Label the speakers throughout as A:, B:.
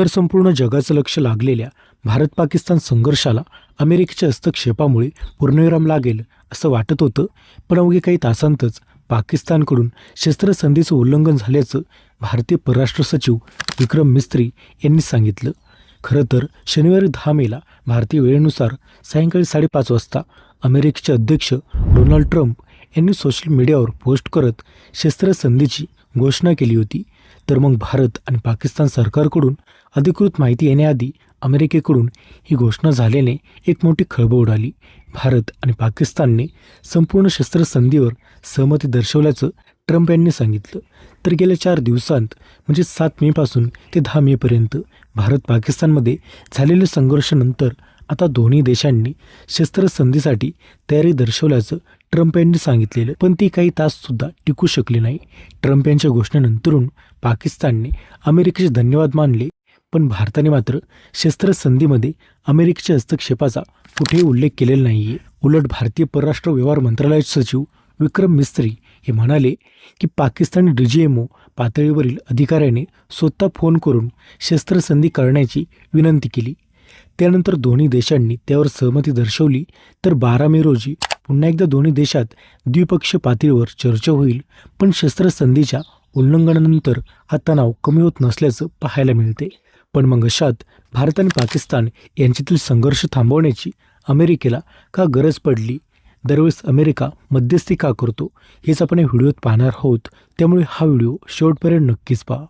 A: तर संपूर्ण जगाचं लक्ष लागलेल्या भारत पाकिस्तान संघर्षाला अमेरिकेच्या हस्तक्षेपामुळे पूर्णविराम लागेल असं वाटत होतं पण अवघे काही तासांतच पाकिस्तानकडून शस्त्रसंधीचं उल्लंघन झाल्याचं भारतीय परराष्ट्र सचिव विक्रम मिस्त्री यांनी सांगितलं. खरं तर शनिवारी दहा मेला भारतीय वेळेनुसार सायंकाळी साडेपाच वाजता अमेरिकेचे अध्यक्ष डोनाल्ड ट्रम्प यांनी सोशल मीडियावर पोस्ट करत शस्त्रसंधीची घोषणा केली होती. तर मग भारत आणि पाकिस्तान सरकारकडून अधिकृत माहिती येण्याआधी अमेरिकेकडून ही घोषणा झाल्याने एक मोठी खळबळ उडाली. भारत आणि पाकिस्तानने संपूर्ण शस्त्रसंधीवर सहमती दर्शवल्याचं ट्रम्प यांनी सांगितलं. तर गेल्या चार दिवसांत म्हणजे सात मेपासून ते दहा मेपर्यंत भारत पाकिस्तानमध्ये झालेल्या संघर्षानंतर आता दोन्ही देशांनी शस्त्रसंधीसाठी तयारी दर्शवल्याचं ट्रम्प यांनी सांगितलेलं. पण ती काही ताससुद्धा टिकू शकली नाही. ट्रम्प यांच्या घोषणेनंतरून पाकिस्तानने अमेरिकेचे धन्यवाद मानले. पण भारताने मात्र शस्त्रसंधीमध्ये अमेरिकेच्या हस्तक्षेपाचा कुठेही उल्लेख केलेला नाही आहे उलट भारतीय परराष्ट्र व्यवहार मंत्रालयाचे सचिव विक्रम मिस्त्री हे म्हणाले की पाकिस्तानी डीजीएमओ पातळीवरील अधिकाऱ्याने स्वतः फोन करून शस्त्रसंधी करण्याची विनंती केली. त्यानंतर दोन्ही देशांनी त्यावर सहमती दर्शवली. तर बारा मे रोजी पुन्हा एकदा दोन्ही देशात द्विपक्षीय पातळीवर चर्चा होईल पण शस्त्रसंधीच्या उल्लंघनानंतर हा तणाव कमी होत नसल्याचं पाहायला मिळते. पण मग अशात भारत आणि पाकिस्तान यांच्यातील संघर्ष थांबवण्याची अमेरिकेला का गरज पडली? दरवेळेस अमेरिका मध्यस्थी का करतो? हेच आपण या व्हिडिओत पाहणार आहोत. त्यामुळे हा व्हिडिओ शेवटपर्यंत नक्कीच पहा.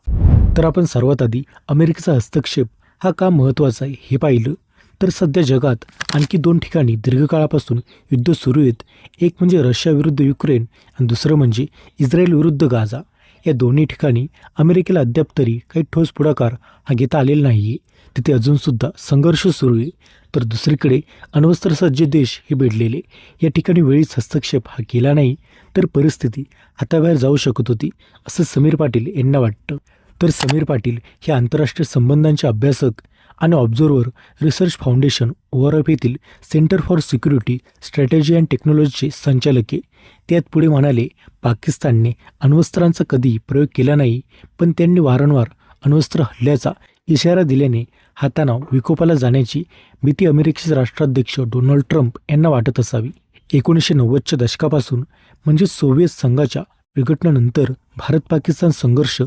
A: तर आपण सर्वात आधी अमेरिकेचा हस्तक्षेप हा का महत्त्वाचा आहे हे पाहिलं. तर सध्या जगात आणखी दोन ठिकाणी दीर्घकाळापासून युद्ध सुरू आहेत. एक म्हणजे रशियाविरुद्ध युक्रेन आणि दुसरं म्हणजे इस्रायल विरुद्ध गाझा. या दोन्ही ठिकाणी अमेरिकेला अद्याप तरी काही ठोस पुढाकार हा घेता आलेला नाही आहे तिथे अजूनसुद्धा संघर्ष सुरू आहे. तर दुसरीकडे अण्वस्त्रसज्ज देश हे बेडलेले या ठिकाणी वेळीच हस्तक्षेप हा केला नाही तर परिस्थिती हाताबाहेर जाऊ शकत होती असं समीर पाटील यांना वाटतं. तर समीर पाटील हे आंतरराष्ट्रीय संबंधांचे अभ्यासक आणि ऑब्झर्व्हर रिसर्च फाउंडेशन ओव्हरअप येथील center for security strategy and टेक्नॉलॉजीचे संचालक आहे त्यात पुढे म्हणाले पाकिस्तानने अण्वस्त्रांचा कधी प्रयोग केला नाही पण त्यांनी वारंवार अण्वस्त्र हल्ल्याचा इशारा दिल्याने हा तणाव विकोपाला जाण्याची भीती अमेरिकेचे राष्ट्राध्यक्ष डोनाल्ड ट्रम्प यांना वाटत असावी. एकोणीसशे नव्वदच्या दशकापासून म्हणजे सोव्हिएत संघाच्या विघटनानंतर भारत पाकिस्तान संघर्ष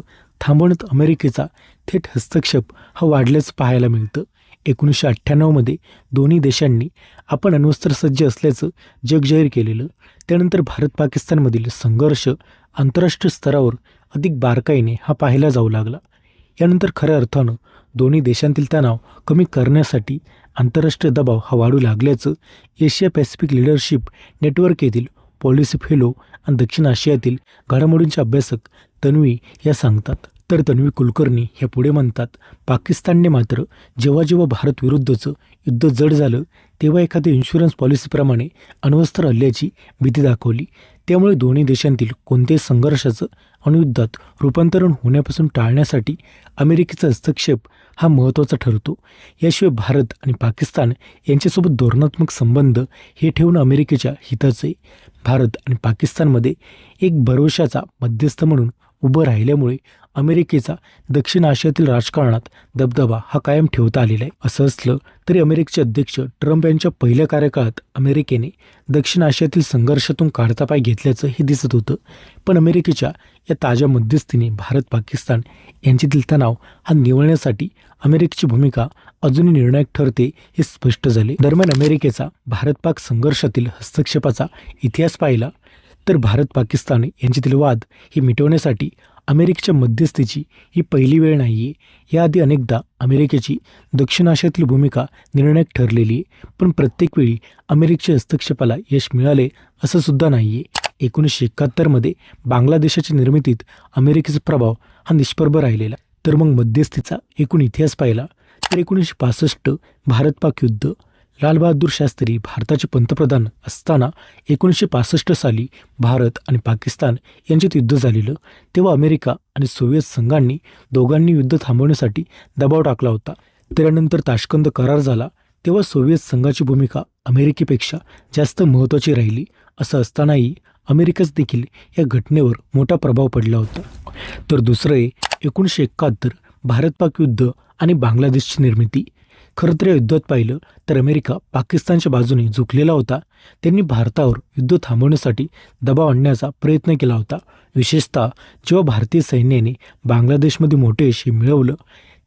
A: थांबवण्यात अमेरिकेचा थेट हस्तक्षेप हा वाढल्याचं पाहायला मिळतं. एकोणीसशे अठ्ठ्याण्णवमध्ये दोन्ही देशांनी आपण अण्वस्त्रसज्ज असल्याचं जग जाहीर केलेलं. त्यानंतर भारत पाकिस्तानमधील संघर्ष आंतरराष्ट्रीय स्तरावर अधिक बारकाईने हा पाहायला जाऊ लागला. यानंतर खऱ्या अर्थानं दोन्ही देशांतील तणाव कमी करण्यासाठी आंतरराष्ट्रीय दबाव हा वाढू लागल्याचं एशिया पॅसिफिक लिडरशिप नेटवर्क येथील पॉलिसी फेलो आणि दक्षिण आशियातील घडामोडींचे अभ्यासक तन्वी या सांगतात. तर तन्वी कुलकर्णी हे पुढे म्हणतात पाकिस्तानने मात्र जेव्हा जेव्हा भारत विरुद्धचं युद्ध जड झालं तेव्हा एखाद्या इन्शुरन्स पॉलिसीप्रमाणे अण्वस्त्र हल्ल्याची भीती दाखवली. त्यामुळे दोन्ही देशांतील कोणत्याही संघर्षाचं अणुयुद्धात रूपांतरण होण्यापासून टाळण्यासाठी अमेरिकेचा हस्तक्षेप हा महत्त्वाचा ठरतो. याशिवाय भारत आणि पाकिस्तान यांच्यासोबत धोरणात्मक संबंध हे ठेवणं अमेरिकेच्या हिताचं आहे भारत आणि पाकिस्तानमध्ये एक भरोशाचा मध्यस्थ म्हणून उभं राहिल्यामुळे अमेरिकेचा दक्षिण आशियातील राजकारणात दबदबा हा कायम ठेवता आलेला आहे. असं असलं तरी अमेरिकेचे अध्यक्ष ट्रम्प यांच्या पहिल्या कार्यकाळात अमेरिकेने दक्षिण आशियातील संघर्षातून काढता पाय घेतल्याचं हे दिसत होतं. पण अमेरिकेच्या या ताज्या मध्यस्थीने भारत पाकिस्तान यांच्यातील तणाव हा निवळण्यासाठी अमेरिकेची भूमिका अजूनही निर्णायक ठरते हे स्पष्ट झाले. दरम्यान अमेरिकेचा भारत पाक संघर्षातील हस्तक्षेपाचा इतिहास पाहिला तर भारत पाकिस्तान यांच्यातील वाद हे मिटवण्यासाठी अमेरिकेच्या मध्यस्थीची ही पहिली वेळ नाही आहे याआधी अनेकदा अमेरिकेची दक्षिण आशियातील भूमिका निर्णायक ठरलेली आहे पण प्रत्येक वेळी अमेरिकेच्या हस्तक्षेपाला यश मिळाले असं सुद्धा नाही आहे एकोणीसशे एकाहत्तरमध्ये बांगलादेशाच्या निर्मितीत अमेरिकेचा प्रभाव हा निष्प्रभ राहिलेला. तर मग मध्यस्थीचा एकूण इतिहास पाहिला तर एकोणीसशे पासष्ट भारत पाक युद्ध लालबहादूर शास्त्री भारताचे पंतप्रधान असताना एकोणीसशे पासष्ट साली भारत आणि पाकिस्तान यांच्यात युद्ध झालेलं तेव्हा अमेरिका आणि सोव्हिएत संघांनी दोघांनी युद्ध थांबवण्यासाठी दबाव टाकला होता. त्यानंतर ताशकंद करार झाला तेव्हा सोव्हिएत संघाची भूमिका अमेरिकेपेक्षा जास्त महत्त्वाची राहिली असं असतानाही अमेरिकेच देखील या घटनेवर मोठा प्रभाव पडला होता. तर दुसरं आहे एकोणीसशे एकाहत्तर भारत पाक युद्ध आणि बांगलादेशची निर्मिती. खरं तर या युद्धात पाहिलं तर अमेरिका पाकिस्तानच्या बाजूने झुकलेला होता. त्यांनी भारतावर युद्ध थांबवण्यासाठी दबाव आणण्याचा प्रयत्न केला होता. विशेषतः जेव्हा भारतीय सैन्याने बांगलादेशमध्ये मोठे यश मिळवलं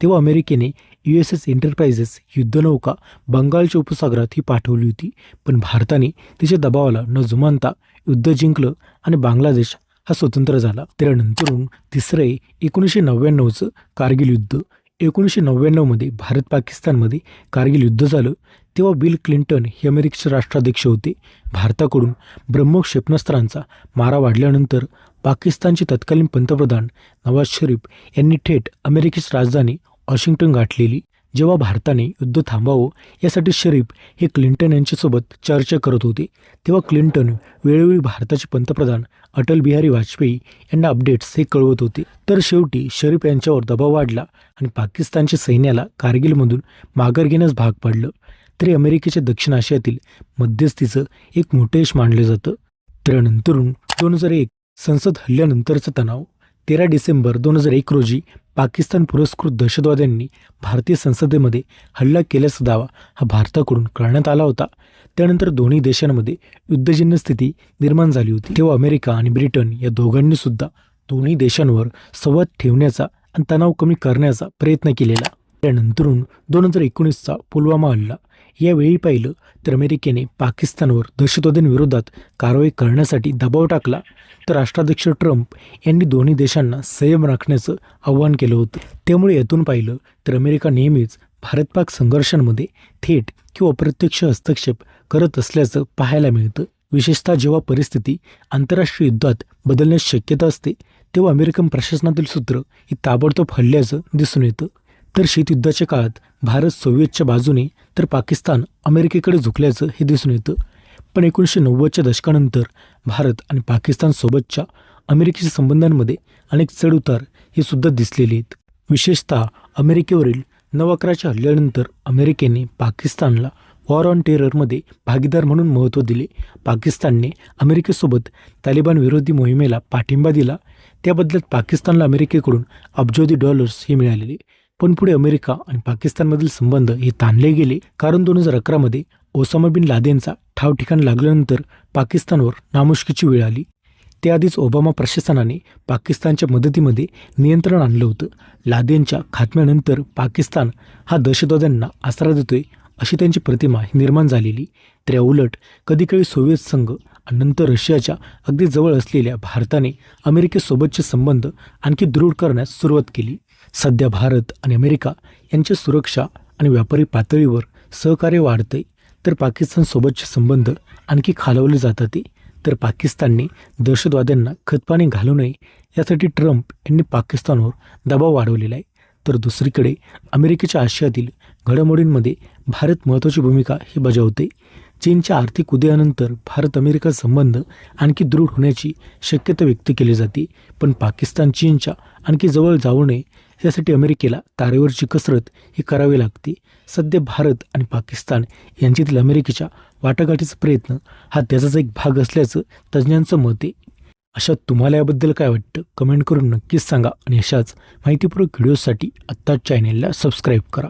A: तेव्हा अमेरिकेने यू एस एस एंटरप्राइजेस युद्धनौका बंगालच्या उपसागरात ही पाठवली होती. पण भारताने तिच्या दबावाला न जुमानता युद्ध जिंकलं आणि बांगलादेश हा स्वतंत्र झाला. त्यानंतरून तिसरं एकोणीसशे नव्याण्णवचं कारगिल युद्ध एकोणीसशे नव्याण्णवमध्ये भारत पाकिस्तानमध्ये कारगिल युद्ध झालं. तेव्हा बिल क्लिंटन हे अमेरिकेचे राष्ट्राध्यक्ष होते. भारताकडून ब्रह्म क्षेपणास्त्रांचा मारा वाढल्यानंतर पाकिस्तानचे तत्कालीन पंतप्रधान नवाज शरीफ यांनी थेट अमेरिकेची राजधानी वॉशिंग्टन गाठलेली. जेव्हा भारताने युद्ध थांबावं यासाठी शरीफ हे क्लिंटन यांच्यासोबत चर्चा करत होते तेव्हा क्लिंटन वेळोवेळी भारताचे पंतप्रधान अटल बिहारी वाजपेयी यांना अपडेट्स हे कळवत होते. तर शेवटी शरीफ यांच्यावर दबाव वाढला आणि पाकिस्तानच्या सैन्याला कारगिलमधून माघार घेण्यास भाग पाडलं. तरी अमेरिकेच्या दक्षिण आशियातील मध्यस्थीचं एक मोठं यश मानलं जातं. त्यानंतरून दोन हजार एक संसद हल्ल्यानंतरचा तणाव. तेरा डिसेंबर दोन हजार एक रोजी पाकिस्तान पुरस्कृत दहशतवाद्यांनी भारतीय संसदेमध्ये हल्ला केल्याचा दावा हा भारताकडून करण्यात आला होता. त्यानंतर दोन्ही देशांमध्ये युद्धजन्य स्थिती निर्माण झाली होती. तेव्हा अमेरिका आणि ब्रिटन या दोघांनी सुद्धा दोन्ही देशांवर संवाद ठेवण्याचा आणि तणाव कमी करण्याचा प्रयत्न केलेला. त्यानंतरून दोन हजार एकोणीसचा पुलवामा हल्ला यावेळी पाहिलं तर अमेरिकेने पाकिस्तानवर दहशतवाद्यांविरोधात कारवाई करण्यासाठी दबाव टाकला तर राष्ट्राध्यक्ष ट्रम्प यांनी दोन्ही देशांना संयम राखण्याचं आव्हान केलं होतं. त्यामुळे यातून पाहिलं तर अमेरिका नेहमीच भारत पाक संघर्षांमध्ये थेट किंवा अप्रत्यक्ष हस्तक्षेप करत असल्याचं पाहायला मिळतं. विशेषतः जेव्हा परिस्थिती आंतरराष्ट्रीय युद्धात बदलण्यास शक्यता असते तेव्हा अमेरिकन प्रशासनातील सूत्र ही ताबडतोब हल्ल्याचं दिसून येतं. तर शीतयुद्धाच्या काळात भारत सोव्हिएतच्या बाजूने तर पाकिस्तान अमेरिकेकडे झुकल्याचं हे दिसून येतं. पण एकोणीसशे नव्वदच्या दशकानंतर भारत आणि पाकिस्तानसोबतच्या अमेरिकेच्या संबंधांमध्ये अनेक चढउतार हे सुद्धा दिसलेले आहेत. विशेषतः अमेरिकेवरील नऊ अकराच्या हल्ल्यानंतर अमेरिकेने पाकिस्तानला वॉर ऑन टेररमध्ये भागीदार म्हणून महत्त्व दिले. पाकिस्तानने अमेरिकेसोबत तालिबान विरोधी मोहिमेला पाठिंबा दिला. त्या बदल्यात पाकिस्तानला अमेरिकेकडून अब्जोदी डॉलर्स हे मिळालेले. पण पुढे अमेरिका आणि पाकिस्तानमधील संबंध हे ताणले गेले. कारण दोन हजार अकरामध्ये ओसामा बिन लादेनचा ठाव ठिकाण लागल्यानंतर पाकिस्तानवर नामुष्कीची वेळ आली. त्याआधीच ओबामा प्रशासनाने पाकिस्तानच्या मदतीमध्ये नियंत्रण आणलं होतं. लादेनच्या खात्म्यानंतर पाकिस्तान हा दहशतवाद्यांना आसरा देतोय अशी त्यांची प्रतिमा ही निर्माण झालेली. त्र्याउलट या कधीकधी सोव्हिएत संघ नंतर रशियाच्या अगदी जवळ असलेल्या भारताने अमेरिकेसोबतचे संबंध आणखी दृढ करण्यास सुरुवात केली. सध्या भारत आणि अमेरिका यांच्या सुरक्षा आणि व्यापारी पातळीवर सहकार्य वाढते तर पाकिस्तानसोबतचे संबंध आणखी खालवले जातात तर पाकिस्तानने दहशतवाद्यांना खतपाणी घालू नये यासाठी ट्रम्प यांनी पाकिस्तानवर दबाव वाढवलेला आहे. तर दुसरीकडे अमेरिकेच्या आशियातील घडामोडींमध्ये भारत महत्त्वाची भूमिका ही बजावते चीनच्या आर्थिक उदयानंतर भारत अमेरिका संबंध आणखी दृढ होण्याची शक्यता व्यक्त केली जाते. पण पाकिस्तान चीनच्या आणखी जवळ जाऊ नये यासाठी अमेरिकेला तारेवरची कसरत ही करावी लागते. सध्या भारत आणि पाकिस्तान यांच्यातील अमेरिकेच्या वाटाघाटीचा प्रयत्न हा त्याचाच एक भाग असल्याचं तज्ज्ञांचं मत आहे. अशा तुम्हाला याबद्दल काय वाटतं? कमेंट करून नक्कीच सांगा आणि अशाच माहितीपूर्वक व्हिडिओसाठी आत्ताच चॅनेलला सबस्क्राईब करा.